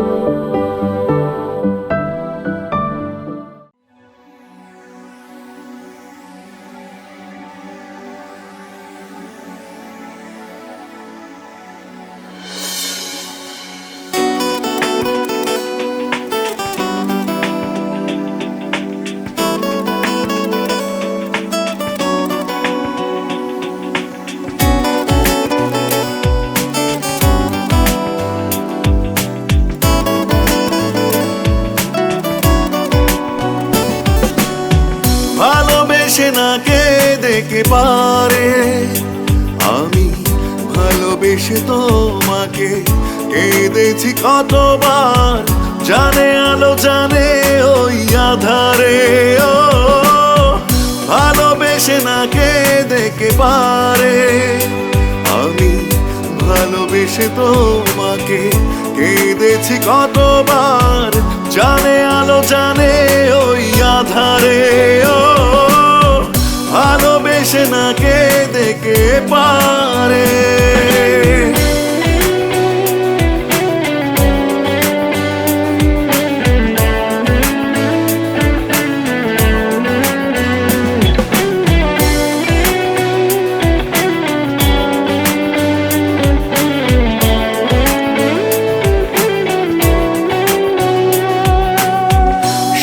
You. ভালোবেসে না কে দেখে পারে। আমি ভালোবেসে তোমাকে কেঁদেছি কতবার, জানে আলো, জানে ওই আধারে। ও, ভালোবেসে না কে দেখে পারে। আমি ভালোবেসে তোমাকে কেঁদেছি কতবার পারে।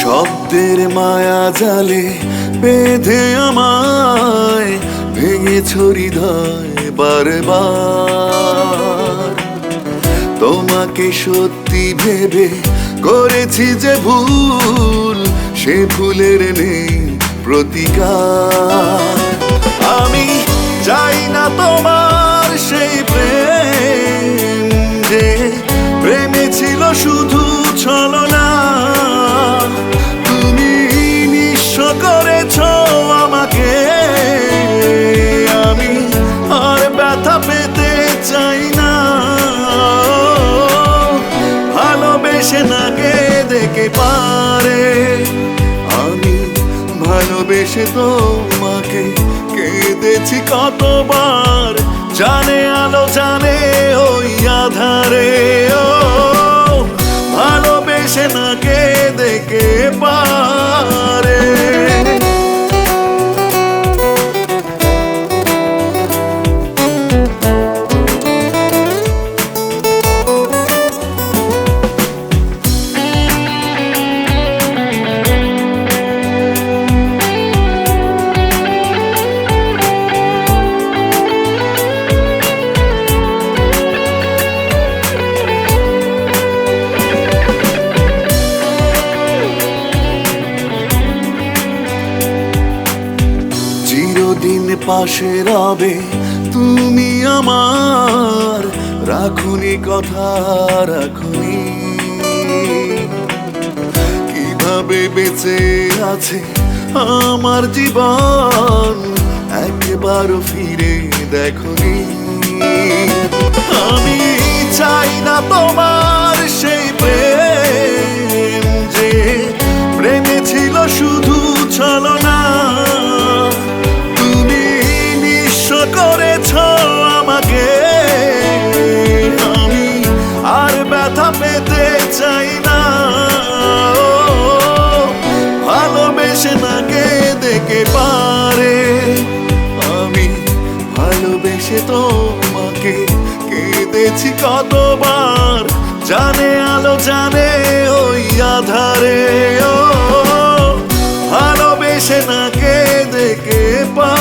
শব্দের মায়া জালে বেঁধে আমায় বারবার। তোমাকে সত্যি ভেবে করেছি যে ভুল সে ভুলের নেই প্রতিকার। আমি ভালোবেসে না কে দেখে পারে। আমি ভালোবেসে তোমাকে কেঁদেছি কতবার। জানে আলো, জানে ওই আধারে, ও চিরদিন পাশে রবে, তুমি আমার। রাখুনি কথা, রাখুনি। কীভাবে বেঁচে আছে আমার জীবন, একবার ফিরে দেখুনি। আমি চাই না তোমার কেঁদেছি কতবার? জানে আলো জানে ওই আধারে। ও ভালোবেসে না কে দেখে পারে